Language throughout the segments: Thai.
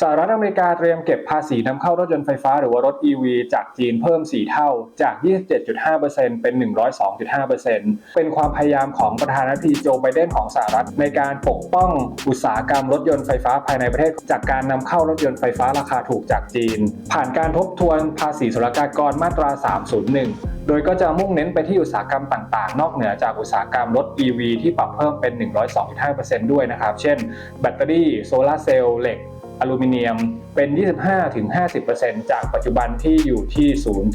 สหรัฐอเมริกาเตรียมเก็บภาษีนำเข้ารถยนต์ไฟฟ้าหรือว่ารถ EV จากจีนเพิ่ม 4 เท่าจาก 27.5%เป็น 102.5%เป็นความพยายามของประธานาธิบดีโจไบเดนของสหรัฐ ในการปกป้องอุตสาหกรรมรถยนต์ไฟฟ้าภายในประเทศ จากการนำเข้ารถยนต์ไฟฟ้าราคาถูกจากจีน ผ่านการทบทวนภาษีศุลกากรมาตรา 301โดยก็จะมุ่งเน้นไปที่อุตสาหกรรมต่างๆ นอกเหนือจากอุตสาหกรรมรถ EV ที่ปรับเพิ่มเป็น 102.5%ด้วยนะครับ เช่น แบตเตอรี่ โซลาร์เซลล์ เหล็ก อลูมิเนียมเป็น 25-50%จากปัจจุบันที่อยู่ที่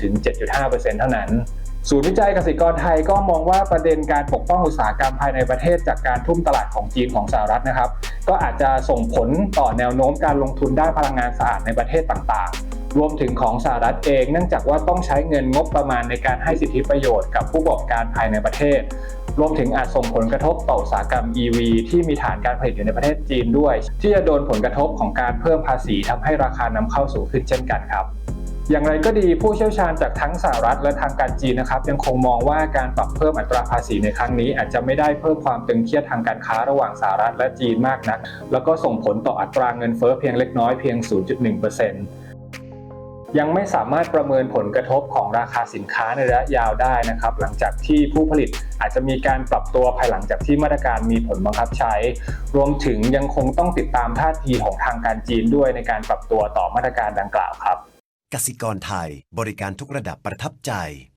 0-7.5%เท่านั้น ศูนย์วิจัยกสิกรไทยก็มองว่าประเด็นการปกป้องอุตสาหกรรมภายในประเทศจากการทุ่มตลาดของจีนของสหรัฐนะครับ ก็อาจจะส่งผลต่อแนวโน้มการลงทุนด้านพลังงานสะอาดในประเทศต่างๆรวมถึงของสหรัฐเองเนื่องจากว่าต้องใช้เงินงบประมาณในการให้สิทธิประโยชน์กับผู้ประกอบการภายในประเทศ รวมถึงอาจส่งผลกระทบต่ออุตสาหกรรม EV ที่มีฐานการผลิตอยู่ในประเทศจีนด้วย ที่จะโดนผลกระทบของการเพิ่มภาษีทำให้ราคานำเข้าสูงขึ้นเช่นกันครับอย่างไรก็ดีผู้เชี่ยวชาญจากทั้งสหรัฐและทางการจีนนะครับยังคงมองว่าการปรับเพิ่มอัตราภาษีในครั้งนี้ อาจจะไม่ได้เพิ่มความตึงเครียดทางการค้าระหว่างสหรัฐและจีนมากนัก แล้วก็ส่งผลต่ออัตราเงินเฟ้อเพียงเล็กน้อยเพียง 0.1% ยังไม่สามารถประเมินผลกระทบของราคาสินค้าในระยะยาวได้นะครับ หลังจากที่ผู้ผลิตอาจจะมีการปรับตัวภายหลังจากที่มาตรการมีผลบังคับใช้ รวมถึงยังคงต้องติดตามท่าทีของทางการจีนด้วยในการปรับตัวต่อมาตรการดังกล่าวครับกสิกรไทยบริการทุกระดับประทับใจ